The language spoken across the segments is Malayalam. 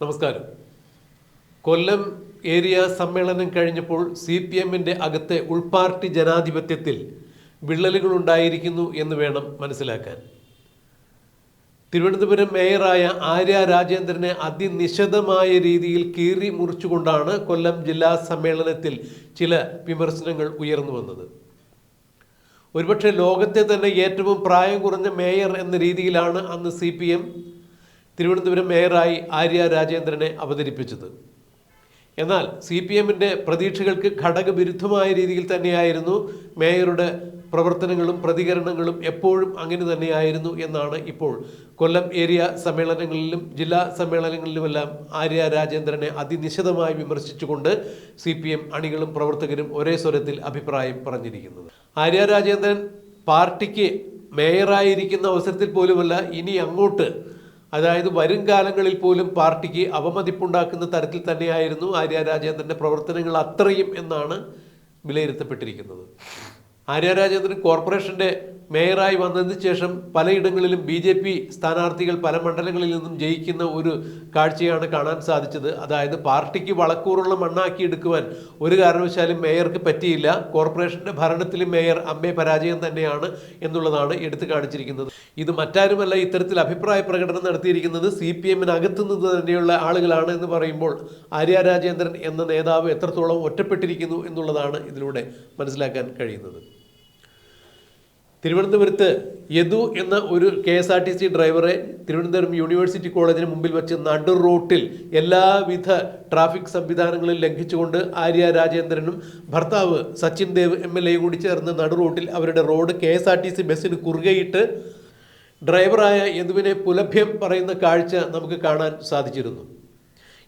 നമസ്കാരം. കൊല്ലം ഏരിയ സമ്മേളനം കഴിഞ്ഞപ്പോൾ സി പി എമ്മിന്റെ അകത്തെ ഉൾപാർട്ടി ജനാധിപത്യത്തിൽ വിള്ളലുകൾ ഉണ്ടായിരിക്കുന്നു എന്ന് വേണം മനസ്സിലാക്കാൻ. തിരുവനന്തപുരം മേയറായ ആര്യ രാജേന്ദ്രനെ അതിനിശിതമായ രീതിയിൽ കീറി മുറിച്ചുകൊണ്ടാണ് കൊല്ലം ജില്ലാ സമ്മേളനത്തിൽ ചില വിമർശനങ്ങൾ ഉയർന്നു വന്നത്. ഒരുപക്ഷെ ലോകത്തെ തന്നെ ഏറ്റവും പ്രായം കുറഞ്ഞ മേയർ എന്ന രീതിയിലാണ് അന്ന് സി പി എം തിരുവനന്തപുരം മേയറായി ആര്യ രാജേന്ദ്രനെ അവതരിപ്പിച്ചത്. എന്നാൽ സി പി എമ്മിന്റെ പ്രതീക്ഷകൾക്ക് ഘടകവിരുദ്ധമായ രീതിയിൽ തന്നെയായിരുന്നു മേയറുടെ പ്രവർത്തനങ്ങളും പ്രതികരണങ്ങളും എപ്പോഴും അങ്ങനെ തന്നെയായിരുന്നു എന്നാണ് ഇപ്പോൾ കൊല്ലം ഏരിയ സമ്മേളനങ്ങളിലും ജില്ലാ സമ്മേളനങ്ങളിലുമെല്ലാം ആര്യ രാജേന്ദ്രനെ അതിനിശിതമായി വിമർശിച്ചുകൊണ്ട് സി പി എം അണികളും പ്രവർത്തകരും ഒരേ സ്വരത്തിൽ അഭിപ്രായം പറഞ്ഞിരിക്കുന്നത്. ആര്യ രാജേന്ദ്രൻ പാർട്ടിക്ക് മേയറായിരിക്കുന്ന അവസരത്തിൽ പോലുമല്ല ഇനി അങ്ങോട്ട് അതായത് വരും കാലങ്ങളിൽ പോലും പാർട്ടിക്ക് അവമതിപ്പുണ്ടാക്കുന്ന തരത്തിൽ തന്നെയായിരുന്നു ആര്യ രാജേന്ദ്രന്റെ പ്രവർത്തനങ്ങൾ അത്രയും എന്നാണ് വിലയിരുത്തപ്പെട്ടിരിക്കുന്നത്. ആര്യ രാജേന്ദ്രൻ കോർപ്പറേഷന്റെ മേയറായി വന്നതിന് ശേഷം പലയിടങ്ങളിലും ബി ജെ പി സ്ഥാനാർത്ഥികൾ പല മണ്ഡലങ്ങളിൽ നിന്നും ജയിക്കുന്ന ഒരു കാഴ്ചയാണ് കാണാൻ സാധിച്ചത്. അതായത് പാർട്ടിക്ക് വളക്കൂറുള്ള മണ്ണാക്കി എടുക്കുവാൻ ഒരു കാരണവശാലും മേയർക്ക് പറ്റിയില്ല. കോർപ്പറേഷന്റെ ഭരണത്തിലും മേയർ അമ്മേ പരാജയം തന്നെയാണ് എന്നുള്ളതാണ് എടുത്തു കാണിച്ചിരിക്കുന്നത്. ഇത് മറ്റാരുമല്ല ഇത്തരത്തിൽ അഭിപ്രായ പ്രകടനം നടത്തിയിരിക്കുന്നത് സി പി എമ്മിനകത്തു നിന്ന് തന്നെയുള്ള ആളുകളാണ് എന്ന് പറയുമ്പോൾ ആര്യ രാജേന്ദ്രൻ എന്ന നേതാവ് എത്രത്തോളം ഒറ്റപ്പെട്ടിരിക്കുന്നു എന്നുള്ളതാണ് ഇതിലൂടെ മനസ്സിലാക്കാൻ കഴിയുന്നത്. തിരുവനന്തപുരത്ത് യദു എന്ന ഒരു K S R T C ഡ്രൈവറെ തിരുവനന്തപുരം യൂണിവേഴ്സിറ്റി കോളേജിന് മുമ്പിൽ വെച്ച് നടു റോട്ടിൽ എല്ലാവിധ ട്രാഫിക് സംവിധാനങ്ങളും ലംഘിച്ചുകൊണ്ട് ആര്യ രാജേന്ദ്രനും ഭർത്താവ് സച്ചിൻ ദേവ് എം എൽ എയും കൂടി ചേർന്ന് നടു റോട്ടിൽ അവരുടെ road K S R T C ബസ്സിന് കുറുകയിട്ട് ഡ്രൈവറായ യദുവിനെ പുലഭ്യം പറയുന്ന കാഴ്ച നമുക്ക് കാണാൻ സാധിച്ചിരുന്നു.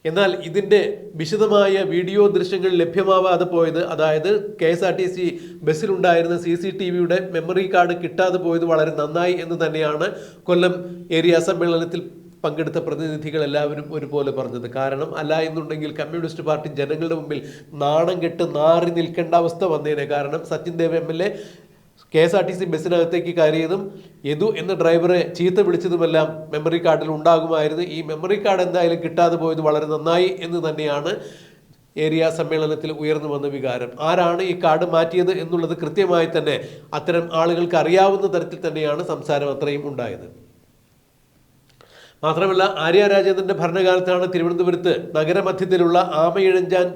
എന്നാൽ ഇതിന്റെ വിശദമായ വീഡിയോ ദൃശ്യങ്ങൾ ലഭ്യമാവാതെ പോയത് അതായത് K S R T C ബസ്സിലുണ്ടായിരുന്ന C C T വിയുടെ മെമ്മറി കാർഡ് കിട്ടാതെ പോയത് വളരെ നന്നായി എന്ന് തന്നെയാണ് കൊല്ലം ഏരിയ സമ്മേളനത്തിൽ പങ്കെടുത്ത പ്രതിനിധികൾ എല്ലാവരും ഒരുപോലെ പറഞ്ഞത്. കാരണം അല്ല എന്നുണ്ടെങ്കിൽ കമ്മ്യൂണിസ്റ്റ് പാർട്ടി ജനങ്ങളുടെ മുമ്പിൽ നാണം കെട്ട് നാറി നിൽക്കേണ്ട അവസ്ഥ വന്നേനെ. കാരണം Sachin Dev M L A K S R T C ബസ്സിനകത്തേക്ക് കയറിയതും യദു എന്ന ഡ്രൈവറെ ചീത്ത വിളിച്ചതുമെല്ലാം മെമ്മറി കാർഡിൽ ഉണ്ടാകുമായിരുന്നു. ഈ മെമ്മറി കാർഡ് എന്തായാലും കിട്ടാതെ പോയത് വളരെ നന്നായി എന്ന് തന്നെയാണ് ഏരിയ സമ്മേളനത്തിൽ ഉയർന്നു വന്ന വികാരം. ആരാണ് ഈ കാർഡ് മാറ്റിയത് എന്നുള്ളത് കൃത്യമായി തന്നെ അത്തരം ആളുകൾക്ക് അറിയാവുന്ന തരത്തിൽ തന്നെയാണ് സംസാരം അത്രയും ഉണ്ടായത്. മാത്രമല്ല ആര്യ രാജേന്ദ്രന്റെ ഭരണകാലത്താണ് തിരുവനന്തപുരത്ത് നഗരമധ്യത്തിലുള്ള ആമയിഴഞ്ചാൻ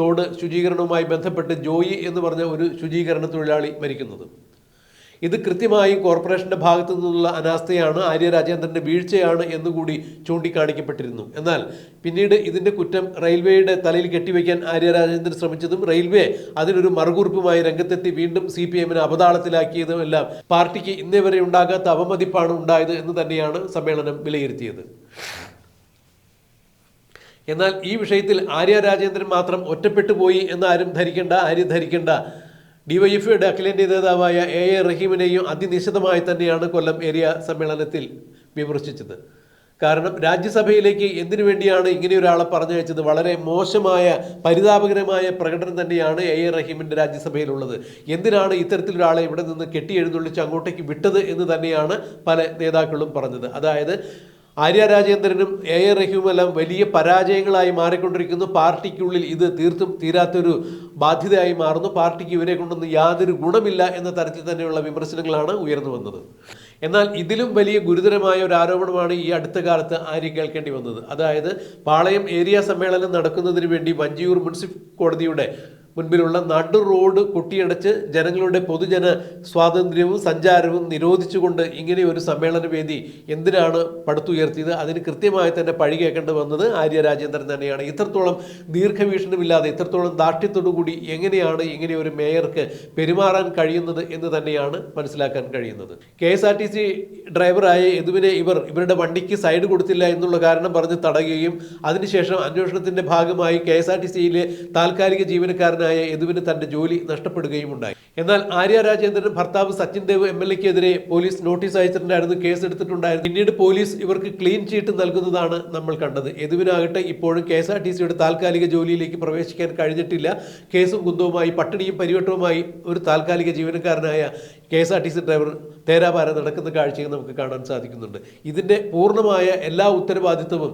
തോട് ശുചീകരണവുമായി ബന്ധപ്പെട്ട് ജോയി എന്ന് പറഞ്ഞ ഒരു ശുചീകരണ തൊഴിലാളി മരിക്കുന്നത്. ഇത് കൃത്യമായി കോർപ്പറേഷന്റെ ഭാഗത്തു നിന്നുള്ള അനാസ്ഥയാണ് ആര്യ രാജേന്ദ്രന്റെ വീഴ്ചയാണ് എന്നുകൂടി ചൂണ്ടിക്കാണിക്കപ്പെട്ടിരുന്നു. എന്നാൽ പിന്നീട് ഇതിന്റെ കുറ്റം റെയിൽവേയുടെ തലയിൽ കെട്ടിവെക്കാൻ ആര്യ രാജേന്ദ്രൻ ശ്രമിച്ചതും റെയിൽവേ അതിനൊരു മറുകുറിപ്പുമായി രംഗത്തെത്തി വീണ്ടും സി പി എമ്മിനെ അപതാളത്തിലാക്കിയതും എല്ലാം പാർട്ടിക്ക് ഇന്നേ വരെ ഉണ്ടാകാത്ത അവമതിപ്പാണ് ഉണ്ടായത് എന്ന് തന്നെയാണ് സമ്മേളനം വിലയിരുത്തിയത്. എന്നാൽ ഈ വിഷയത്തിൽ ആര്യ രാജേന്ദ്രൻ മാത്രം ഒറ്റപ്പെട്ടു പോയി എന്ന് ആരും ധരിക്കേണ്ട ആരും ധരിക്കേണ്ട. ഡിവൈഎഫ്ഐയുടെ അഖിലേന്ത്യാ നേതാവായ എ എ റഹീമിനെയും അതിനിശിതമായി തന്നെയാണ് കൊല്ലം ഏരിയ സമ്മേളനത്തിൽ വിമർശിച്ചത്. കാരണം രാജ്യസഭയിലേക്ക് എന്തിനു വേണ്ടിയാണ് ഇങ്ങനെ ഒരാളെ പറഞ്ഞയച്ചത് വളരെ മോശമായ പരിതാപകരമായ പ്രകടനം തന്നെയാണ് എ എ റഹീമിന്റെ രാജ്യസഭയിലുള്ളത്. എന്തിനാണ് ഇത്തരത്തിലൊരാളെ ഇവിടെ നിന്ന് കെട്ടിയെഴുന്നള്ളിച്ച് അങ്ങോട്ടേക്ക് വിട്ടത് എന്ന് തന്നെയാണ് പല നേതാക്കളും പറഞ്ഞത്. അതായത് ആര്യ രാജേന്ദ്രനും എ എ റഹീമുമെല്ലാം വലിയ പരാജയങ്ങളായി മാറിക്കൊണ്ടിരിക്കുന്നു. പാർട്ടിക്കുള്ളിൽ ഇത് തീർത്തും തീരാത്തൊരു ബാധ്യതയായി മാറുന്നു. പാർട്ടിക്ക് ഇവരെ കൊണ്ടൊന്നും യാതൊരു ഗുണമില്ല എന്ന തരത്തിൽ തന്നെയുള്ള വിമർശനങ്ങളാണ് ഉയർന്നു വന്നത്. എന്നാൽ ഇതിലും വലിയ ഗുരുതരമായ ഒരു ആരോപണമാണ് ഈ അടുത്ത കാലത്ത് ആര്യ കേൾക്കേണ്ടി വന്നത്. അതായത് പാളയം ഏരിയ സമ്മേളനം നടക്കുന്നതിന് വേണ്ടി വഞ്ചിയൂർ മുനിസിപ്പൽ കോടതിയുടെ മുൻപിലുള്ള നടു റോഡ് കൊട്ടിയടച്ച് ജനങ്ങളുടെ പൊതുജന സ്വാതന്ത്ര്യവും സഞ്ചാരവും നിരോധിച്ചുകൊണ്ട് ഇങ്ങനെ ഒരു സമ്മേളന വേദി എന്തിനാണ് പടുത്തുയർത്തിയത്? അതിന് കൃത്യമായി തന്നെ പഴി കേൾക്കേണ്ടി വന്നത് ആര്യ രാജേന്ദ്രൻ തന്നെയാണ്. ഇത്രത്തോളം ദീർഘവീക്ഷണമില്ലാതെ ഇത്രത്തോളം ദാർഢ്യത്തോടു കൂടി എങ്ങനെയാണ് ഇങ്ങനെ ഒരു മേയർക്ക് പെരുമാറാൻ കഴിയുന്നത് എന്ന് തന്നെയാണ് മനസ്സിലാക്കാൻ കഴിയുന്നത്. K S R T C ഡ്രൈവറായ യദുവിനെ ഇവർ ഇവരുടെ വണ്ടിക്ക് സൈഡ് കൊടുത്തില്ല എന്നുള്ള കാരണം പറഞ്ഞ് തടയുകയും അതിനുശേഷം അന്വേഷണത്തിന്റെ ഭാഗമായി കെ എസ് ആർ ടി സിയിലെ താൽക്കാലിക ജീവനക്കാരനായ യദുവിന് തന്റെ ജോലി നഷ്ടപ്പെടുകയും ഉണ്ടായി എന്നാൽ ആര്യ രാജേന്ദ്രൻ ഭർത്താവ് സച്ചിൻ ദേവ് എം എൽ എക്കെതിരെ പോലീസ് നോട്ടീസ് അയച്ചിട്ടുണ്ടായിരുന്നു കേസ് എടുത്തിട്ടുണ്ടായിരുന്നു പിന്നീട് പോലീസ് ഇവർക്ക് ക്ലീൻ ചീട്ട് നൽകുന്നതാണ് നമ്മൾ കണ്ടത്. യദുവിനാകട്ടെ ഇപ്പോഴും കെ എസ് ആർ ടി സിയുടെ താൽക്കാലിക ജോലിയിലേക്ക് പ്രവേശിക്കാൻ കഴിഞ്ഞിട്ടില്ല. കേസും കുന്തവുമായി പട്ടിണിയും പരിവട്ടവുമായി ഒരു താൽക്കാലിക ജീവനക്കാരനായ K S R T C driver തേരാപാര നടക്കുന്ന കാഴ്ചയും നമുക്ക് കാണാൻ സാധിക്കുന്നുണ്ട്. ഇതിന്റെ പൂർണമായ എല്ലാ ഉത്തരവാദിത്വവും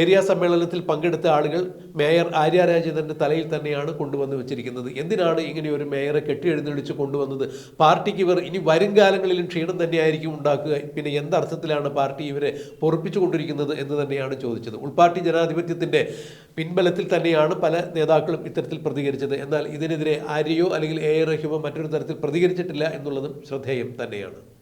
ഏരിയ സമ്മേളനത്തിൽ പങ്കെടുത്ത ആളുകൾ മേയർ ആര്യ രാജേന്ദ്രന്റെ തലയിൽ തന്നെയാണ് കൊണ്ടുവന്ന് വെച്ചിരിക്കുന്നത്. എന്തിനാണ് ഇങ്ങനെ ഒരു മേയറെ കെട്ടിയെഴുന്നള്ളിച്ച് കൊണ്ടുവന്നത്? പാർട്ടിക്ക് ഇവർ ഇനി വരും കാലങ്ങളിലും ക്ഷീണം തന്നെയായിരിക്കും ഉണ്ടാക്കുക. പിന്നെ എന്തർത്ഥത്തിലാണ് പാർട്ടി ഇവരെ പൊറപ്പിച്ചു കൊണ്ടിരിക്കുന്നത് എന്ന് തന്നെയാണ് ചോദിച്ചത്. ഉൾപാർട്ടി ജനാധിപത്യത്തിന്റെ പിൻബലത്തിൽ തന്നെയാണ് പല നേതാക്കളും ഇത്തരത്തിൽ പ്രതികരിച്ചത്. എന്നാൽ ഇതിനെതിരെ ആര്യയോ അല്ലെങ്കിൽ എ റഹീമോ മറ്റൊരു തരത്തിൽ പ്രതികരിച്ചിട്ടില്ല എന്നുള്ളതും ശ്രദ്ധേയം തന്നെയാണ്.